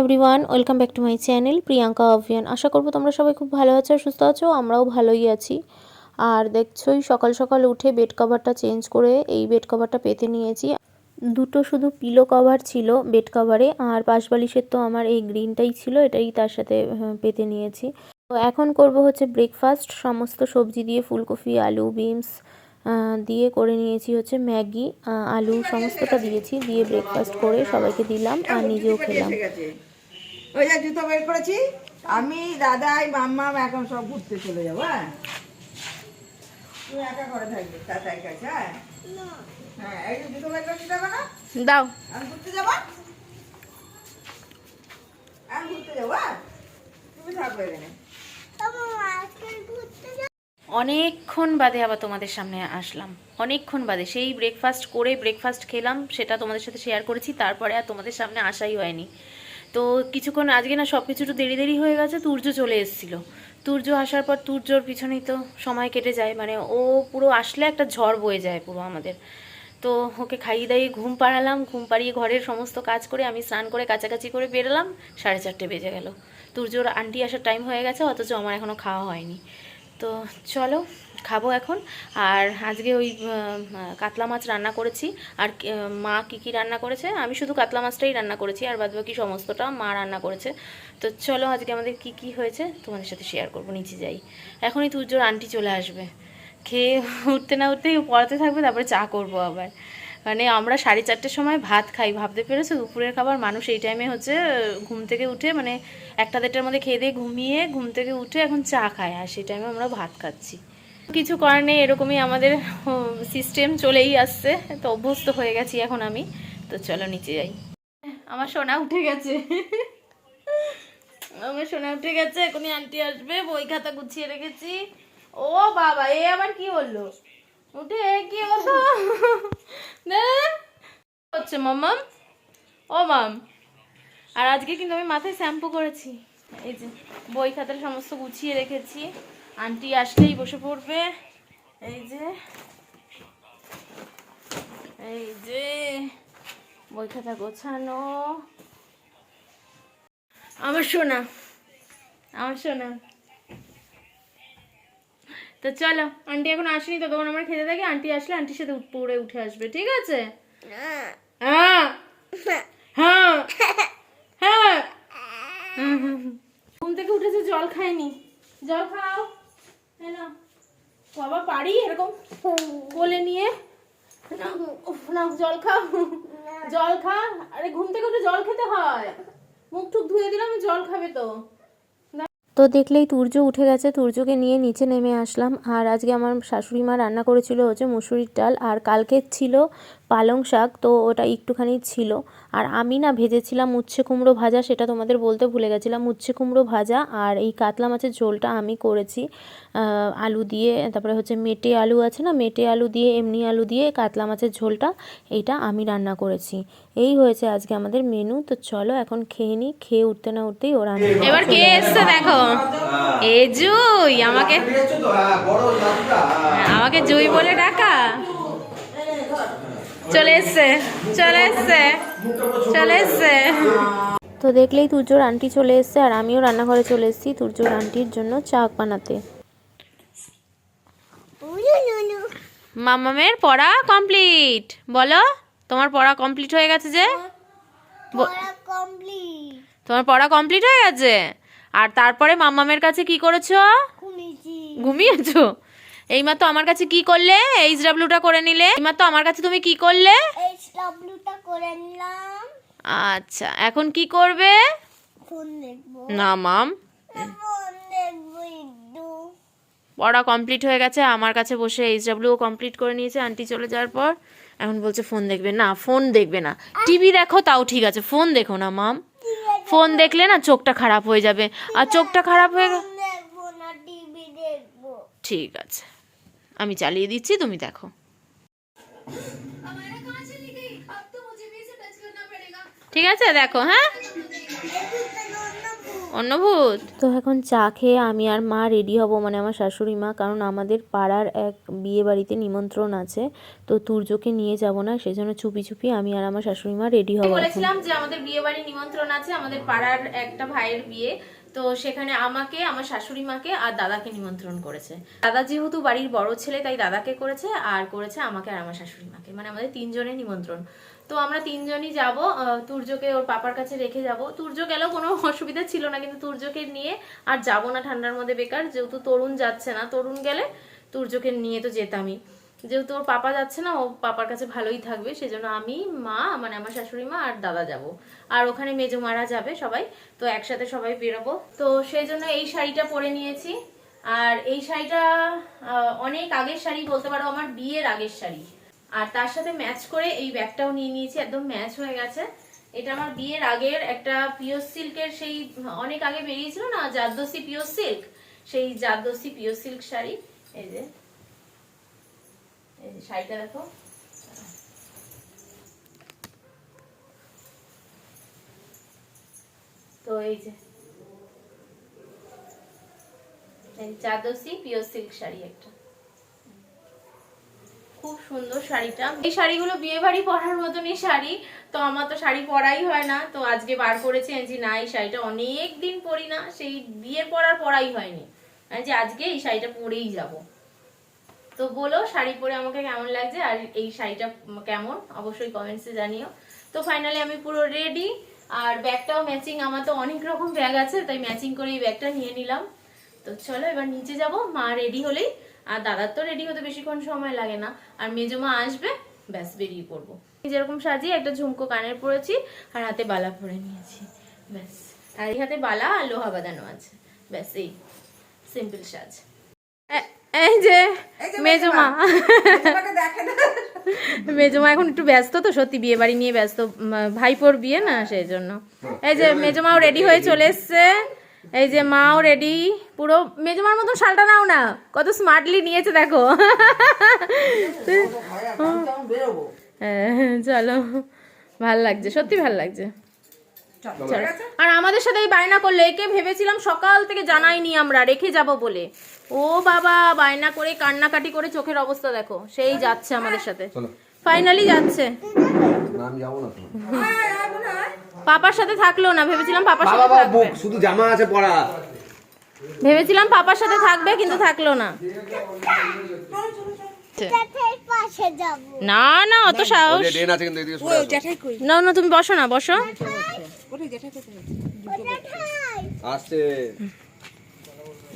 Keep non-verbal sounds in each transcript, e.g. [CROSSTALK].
Everyone welcome back to my channel Priyanka অভিয়ান আশা করব তোমরা সবাই খুব ভালো আছো সুস্থ আছো, আমরাও ভালোই আছি। আর দেখছোই, সকাল সকাল উঠে বেড কভারটা চেঞ্জ করে এই বেড কভারটা পেতে নিয়েছি। দুটো শুধু পিলো কভার ছিল বেড কভারে আর পাশ বালিশের তো আমার এই গ্রিনটাই ছিল, এটাই তার সাথে পেতে নিয়েছি। তো এখন করব হচ্ছে ব্রেকফাস্ট সমস্ত সবজি দিয়ে ফুলকপি, আলু বিনস দিয়ে করে নিয়েছি হচ্ছে ম্যাগি আলু সমস্তটা দিয়েছি দিয়ে ব্রেকফাস্ট করে সবাইকে দিলাম আর নিজেও খেলাম। ওই যে জুতো বের করেছি। আমি দাদাই মাম্মা এখন সব ঘুরতে চলে যাব হ্যাঁ? তুই একা করে থাকবি তাতাই কাছে হ্যাঁ? হ্যাঁ এই জুতো বের করেছি যাব না? দাও। আমি ঘুরতে যাব? আমি ঘুরতে যাব তুমি থাকবে এখানে। অনেকক্ষণ বাদে আবার তোমাদের সামনে আসলাম। অনেকক্ষণ বাদে সেই ব্রেকফাস্ট করে ব্রেকফাস্ট খেলাম, সেটা তোমাদের সাথে শেয়ার করেছি, তারপরে আর তোমাদের সামনে আসাই হয়নি। তো কিছুক্ষণ আজকে না সব কিছু দেরি দেরি হয়ে গেছে, তুর্য চলে এসেছিল। তুর্য আসার পর তুর্যর পিছনেই তো সময় কেটে যায় মানে ও পুরো আসলে একটা ঝড় বয়ে যায় পুরো আমাদের। তো ওকে খাইয়ে দাইয়ে ঘুম পাড়ালাম, ঘুম পাড়িয়ে ঘরের সমস্ত কাজ করে আমি স্নান করে কাছাকাছি করে বেরোলাম, সাড়ে চারটে বেজে গেল। তুর্যর আন্টি আসার টাইম হয়ে গেছে, অথচ আমার এখনও খাওয়া হয়নি। তো চলো, খাব এখন। আর আজকে ওই কাতলা মাছ রান্না করেছি। আর মা কী কী রান্না করেছে? আমি শুধু কাতলা মাছটাই রান্না করেছি, আর বাদ বাকি সমস্তটা মা রান্না করেছে। তো চলো, আজকে আমাদের কি কি হয়েছে তোমাদের সাথে শেয়ার করব, নিচে যাই। এখনই তুর্যর আন্টি চলে আসবে। খেয়ে উঠতে না উঠতেই পড়াতে থাকবে, তারপরে চা করব আবার। মানে আমরা সাড়ে চারটের সময় ভাত খাই, ভাবতে পেরেছ? দুপুরের খাবার মানুষ এই টাইমে হচ্ছে ঘুম থেকে উঠে মানে একটা দেড়টার মধ্যে খেয়ে দিয়ে ঘুমিয়ে ঘুম থেকে উঠে এখন চা খায় আর সেই টাইমে আমরা ভাত খাচ্ছি। কিছু করার নেই, এরকমই আমাদের সিস্টেম চলেই আসছে, তো অভ্যস্ত হয়ে গেছি এখন আমি। তো চলো নিচে যাই। আমার সোনা উঠে গেছে। আমার সোনা উঠে গেছে, এখনই আন্টি আসবে, বই খাতা গুছিয়ে রেখেছি। ও বাবা, এ আবার কি বলল? উঠে, কি হলো না। হচ্ছে মাম্মাম ও, মাম। আর আজকে কিন্তু আমি মাথায় শ্যাম্পু করেছি। এই যে বই খাতার সমস্ত গুছিয়ে রেখেছি। আন্টি আসলেই বসে পড়বে। এই যে এই যে, বই খাতা গোছানো। আমার সোনা আমার সোনা। তো চলো আন্টি এখন আসেনি তো, তখন আমার খেতে থাকে আন্টি আসলে আন্টির সাথে পড়ে উঠে আসবে, ঠিক আছে? হ্যাঁ। হ্যাঁ। হ্যাঁ। ঘুম থেকে উঠেছে, জল খায়নি। জল খাও। নাও। বাবা, পারি এরকম কোলে নিয়ে? নাও, জল খাও। জল খা। আরে, ঘুম থেকে উঠে জল খেতে হয়। মুখ টুক ধুয়ে দিলাম, জল খাবে তো। তো দেখলেই তুর্য উঠে গেছে। তুর্যকে নিয়ে নিচে নেমে আসলাম। আর আজকে আমার শাশুড়ি মা রান্না করেছিল হচ্ছে মুসুরির ডাল। আর কালকের ছিল পালং শাক তো ওটা একটুখানি ছিল। আর আমি না ভেজেছিলাম উচ্ছে কুমড়ো ভাজা সেটা তোমাদের বলতে ভুলে গেছিলাম। উচ্ছে কুমড়ো ভাজা আর এই কাতলা মাছের ঝোলটা আমি করেছি। আলু দিয়ে তারপরে হচ্ছে মেটে আলু আছে না মেটে আলু দিয়ে এমনি আলু দিয়ে কাতলা মাছের ঝোলটা এইটা আমি রান্না করেছি। এই হয়েছে আজকে আমাদের মেনু। তো চলো এখন খেয়ে নিই খেয়ে উঠতে না উঠতেই ওরা এবার কে এসছে দেখো? এ জুই আমাকে আমাকে জুই বলে ডাকা। চলে এসছে চলে এসছে চলে এসছে। তো দেখলেই তুর্যর আন্টি চলে এসছে আর আমিও রান্নাঘরে চলে এসেছি তুর্যর আন্টির জন্য চা বানাতে। মামামের পড়া কমপ্লিট। বলো তোমার পড়া কমপ্লিট হয়ে গেছে যে? তোমার পড়া কমপ্লিট হয়ে গেছে? আর তারপরে মামামের কাছে কি করেছ? ঘুমিয়েছো? এইমাত্র আমার কাছে কি করলে? এইচ ডাব্লিউটা করে নিলে। এইমাত্র আমার কাছে তুমি কি করলে? ডাব্লিউটা করে নিলাম। আচ্ছা এখন কি করবে? ফোন দেখব। না মাম ফোন দেখব পড়া কমপ্লিট হয়ে গেছে আমার কাছে বসে এইচ ডাব্লিউ কমপ্লিট করে নিয়েছে আন্টি চলে যাওয়ার পর এখন বলছে ফোন দেখবে। না ফোন দেখবে না। টিভি দেখো তাও ঠিক আছে। ফোন দেখো না মাম ফোন দেখলে না চোখটা খারাপ হয়ে যাবে। আর চোখটা খারাপ হয়ে ঠিক আছে। আমি চালিয়ে দিচ্ছি তুমি দেখো। ঠিক আছে দেখো হ্যাঁ? অন্নভূত? তো এখন চা খেয়ে আমি আর মা রেডি হব মানে আমার শাশুড়ি মা কারণ আমাদের পাড়ার এক বিয়ে বাড়িতে নিমন্ত্রণ আছে তো তুর্যকে নিয়ে যাব না সেজন্য চুপি চুপি আমি আর আমার শাশুড়ি মা রেডি হব বলেছিলাম যে আমাদের বিয়ে বাড়ি নিমন্ত্রণ আছে আমাদের পাড়ার একটা ভাইয়ের বিয়ে তো সেখানে আমাকে, আমার শাশুড়ি মাকে আর দাদাকে নিমন্ত্রণ করেছে। দাদা যেহেতু বাড়ির বড় ছেলে, তাই দাদাকে করেছে আর করেছে আমাকে আর আমার শাশুড়ি মাকে। মানে আমাদের তিনজনের নিমন্ত্রণ। তো আমরা তিনজনই যাব তুর্যকে ওর পাপার কাছে রেখে যাব। তুর্য গেলেও কোনো অসুবিধা ছিল না, কিন্তু তুর্যকে নিয়ে আর যাব না, ঠান্ডার মধ্যে বেকার। যেহেতু তরুণ যাচ্ছে না, তরুণ গেলে তুর্যকে নিয়ে তো যেতামই। যেহেতু ওর পাপা যাচ্ছে না, ও পাপার কাছে ভালোই থাকবে, সেজন্য আমি, মা মানে আমার শাশুড়ি মা আর দাদা যাব। আর ওখানে মেজো মারা যাবে সবাই, তো একসাথে সবাই বেরোবো। তো সেই জন্য এই শাড়িটা পরে নিয়েছি। আর এই শাড়িটা অনেক আগের শাড়ি বলতে পারো, আমার বিয়ের আগের শাড়ি। আর তার সাথে ম্যাচ করে এই ব্যাগটাও নিয়ে নিয়েছি, একদম ম্যাচ হয়ে গেছে। এটা আমার বিয়ের আগের একটা পিওর সিল্কের সেই, অনেক আগে বেরিয়েছিল না জারদোসি পিওর সিল্ক? সেই জারদোসি পিওর সিল্ক শাড়ি, এই যে। শাড়িটা দেখো। তো এই যে। জারদোসি পিওর সিল্ক শাড়ি একটা। খুব সুন্দর শাড়িটা। এই শাড়িগুলো বিয়ে বাড়ি পরার মতনই শাড়ি, তো আমার তো শাড়ি পরাই হয় না। তো আজকে বার করেছি যে না, এই শাড়িটা অনেক দিন পরি না, সেই বিয়ের পরার পরাই হয়নি। যে আজকে এই শাড়িটা পরেই যাব। তো বলো, শাড়ি পরে আমাকে কেমন লাগছে আর এই শাড়িটা কেমন? অবশ্যই কমেন্টসে জানিও। তো ফাইনালি আমি পুরো রেডি আর ব্যাগটাও ম্যাচিং আমার তো অনেক রকম ব্যাগ আছে, তাই ম্যাচিং করে এই ব্যাগটা নিয়ে নিলাম। তো চলো এবার নিচে যাব, মা রেডি হলেই, আর দাদার তো রেডি হতে বেশিক্ষণ সময় লাগে না, আর মেজো মা আসবে, ব্যাস বেরিয়ে পড়ব। যেরকম সাজিয়ে একটা ঝুমকো কানের পরেছি, আর হাতে বালা পরে নিয়েছি, ব্যাস। আর এই হাতে বালা আর লোহা বাঁধানো আছে, ব্যাস এই সিম্পল সাজ। এই যে এই যে মেজো মা তোমাকে দেখে না। মেজো মা এখন একটু ব্যস্ত তো সত্যি বিয়ে বাড়ি নিয়ে ব্যস্ত। ভাইপোর বিয়ে না সেই জন্য এই যে মেজো মাও রেডি হয়ে চলে এসছে। এই যে মাও রেডি পুরো মেজো মার মতন শালটা নাও না। কত স্মার্টলি নিয়েছে দেখো। হয় হ্যাঁ, চলো। ভালো লাগছে সত্যি ভালো লাগছে। আর আমাদের সাথে এই বায়না করলে একে ভেবেছিলাম সকাল থেকে জানাইনি আমরা রেখে যাব বলে। ও বাবা বায়না করে কান্নাকাটি করে চোখের অবস্থা দেখো। সেই যাচ্ছে আমাদের সাথে। ফাইনালি যাচ্ছে। পাপার সাথে থাকল না ভেবেছিলাম পাপার সাথে বাবা থাকবে। বুক শুধু জামা আছে পরা ভেবেছিলাম পাপার সাথে থাকবে কিন্তু থাকল না। জ্যাঠাইয়ের পাশে যাব না না অত সাহস। না না তুমি বসো না বসো। আসছে।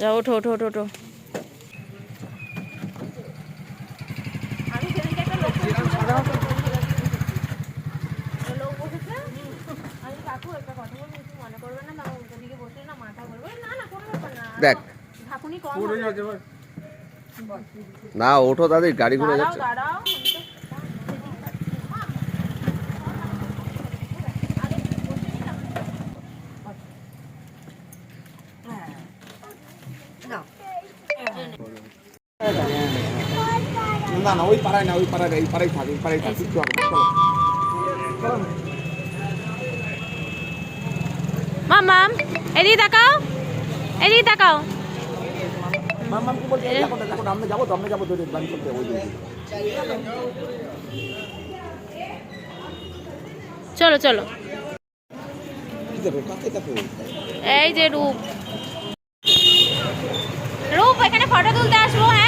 যাও ওঠো ওঠো ওঠো ওঠো। দেখ। না ওঠো দাদি গাড়ি ঘুরে দাঁড়াও যাচ্ছে না না ওই পাড়ায় না ওই পাড়ায় না, এই পাড়ায় থাক এই পাড়ায় থাক চলো। মামাম এদিকে তাকাও এদিকে তাকাও। মাম্মাম কি দেখো দেখো আমরা যাব তো, আমরা যাব তো, বাড়ি করতে, ওই চলো চলো? এই যে রূপ। রূপ এখানে ফটো তুলতে আসব হ্যাঁ?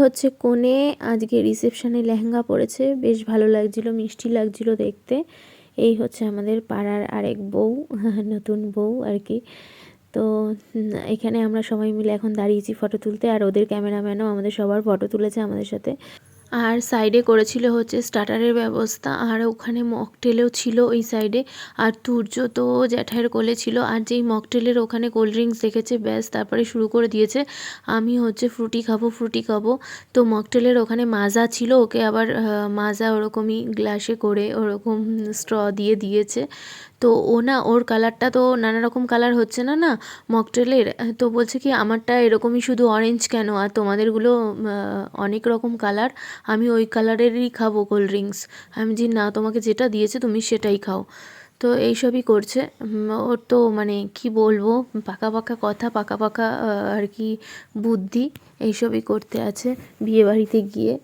হচ্ছে কোণে আজকে রিসেপশনে লেহেঙ্গা পরেছে, বেশ ভালো লাগছিল, মিষ্টি লাগছিল দেখতে। এই হচ্ছে আমাদের পাড়ার আরেক বউ, [LAUGHS] নতুন বউ আর কি। তো এখানে আমরা সবাই মিলে এখন দাঁড়িয়েছি ফটো তুলতে আর ওদের ক্যামেরাম্যানও আমাদের সবার ফটো তুলেছে আমাদের সাথে। আর সাইডে করেছিল হচ্ছে স্টার্টারের ব্যবস্থা, আর ওখানে মকটেলও ছিল ওই সাইডে আর তুর্য তো জ্যাঠাইয়ের কোলে ছিল, আর যেই মকটেলের ওখানে কোল্ড ড্রিঙ্কস দেখেছে, ব্যাস তারপরে শুরু করে দিয়েছে। আমি হচ্ছে ফ্রুটি খাব ফ্রুটি খাব। তো মকটেলের ওখানে মাজা ছিল, ওকে আবার মাজা ওরকমই গ্লাসে করে ওরকম স্ট্র দিয়ে দিয়েছে। তো ও না, ওর কালারটা তো নানা রকম কালার হচ্ছে না না? মকটেলের তো বলছে কি, আমারটা এরকমই শুধু অরেঞ্জ কেন? আর তোমাদেরগুলো অনেক রকম কালার আমি ওই কালারেরই খাব কোল্ড ড্রিঙ্কস আমি যে না, তোমাকে যেটা দিয়েছে তুমি সেটাই খাও। তো এইসবই করছে। ওর তো মানে কি বলব, পাকা পাকা কথা, পাকা পাকা আর কি বুদ্ধি, এইসবই করতে আছে বিয়ে বাড়িতে গিয়ে।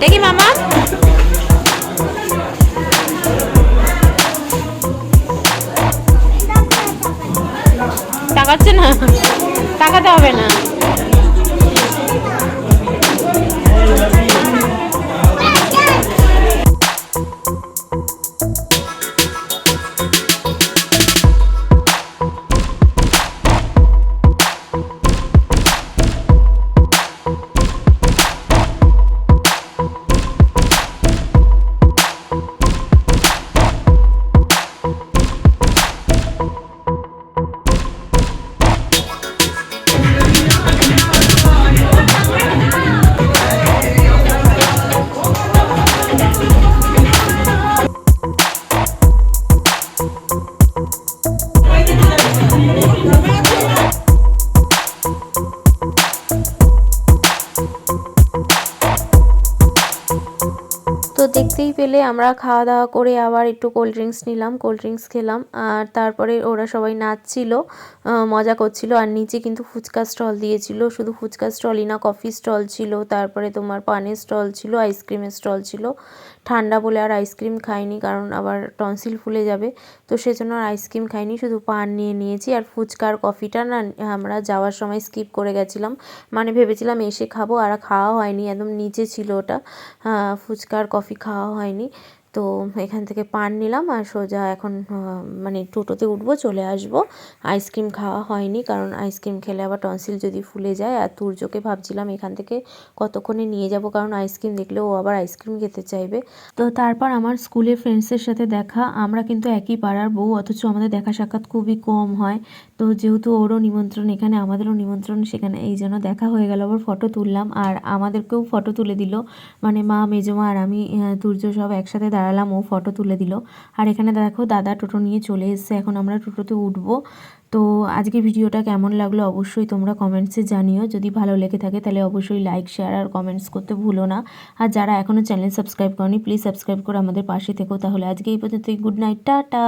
দেখি মামা। তাকাচ্ছে না। তাকাতে হবে না। দেখতেই পেলে আমরা খাওয়া দাওয়া করে আবার একটু কোল্ড ড্রিঙ্কস নিলাম কোল্ড ড্রিঙ্কস খেলাম। আর তারপরে ওরা সবাই নাচছিল মজা করছিল। আর নিচে কিন্তু ফুচকা স্টল দিয়েছিল। শুধু ফুচকা স্টলই না কফি স্টল ছিল। তারপরে তোমার পানের স্টল ছিল আইসক্রিমের স্টল ছিল। ঠান্ডা বলে আর আইসক্রিম খাইনি কারণ আবার টনসিল ফুলে যাবে। তো সেজন্য আর আইসক্রিম খাইনি শুধু পান নিয়ে নিয়েছি। আর ফুচকা আর কফিটা না আমরা যাওয়ার সময় স্কিপ করে গেছিলাম। মানে ভেবেছিলাম এসে খাব আর খাওয়া হয়নি একদম নিচে ছিল ওটা। আহ, ফুচকা আর কফি খাওয়া হয়নি। তো এখান থেকে পান নিলাম আর সোজা এখন মানে টোটোতে উঠবো, চলে আসব। আইসক্রিম খাওয়া হয়নি কারণ আইসক্রিম খেলে আবার টনসিল যদি ফুলে যায়। আর তুর্যকে ভাবছিলাম এখান থেকে কতক্ষণে নিয়ে যাব কারণ আইসক্রিম দেখলে ও আবার আইসক্রিম খেতে চাইবে। তো তারপর আমার স্কুলের ফ্রেন্ডসের সাথে দেখা। আমরা কিন্তু একই পাড়ার বউ, অথচ আমাদের দেখা সাক্ষাৎ খুবই কম হয়। তো যেহেতু ওরও নিমন্ত্রণ এখানে, আমাদেরও নিমন্ত্রণ সেখানে। এই জন্য দেখা হয়ে গেল, আবার ফটো তুললাম। আর আমাদেরকেও ফটো তুলে দিল। মানে মা মেজমা আর আমি তুর্য সব একসাথে দাঁড়ালাম, ও ফটো তুলে দিল। আর এখানে দেখো, দাদা টোটো নিয়ে চলে এসছে, এখন আমরা টোটোতে উঠবো। তো আজকে ভিডিওটা কেমন লাগল অবশ্যই তোমরা কমেন্টসে জানিও। যদি ভালো লেগে থাকে, তাহলে অবশ্যই লাইক শেয়ার আর কমেন্টস করতে ভুলো না। আর যারা এখনও চ্যানেল সাবস্ক্রাইব করনি প্লিজ সাবস্ক্রাইব করে আমাদের পাশে থেকো। তাহলে আজকে এই পর্যন্তই। Good night tata!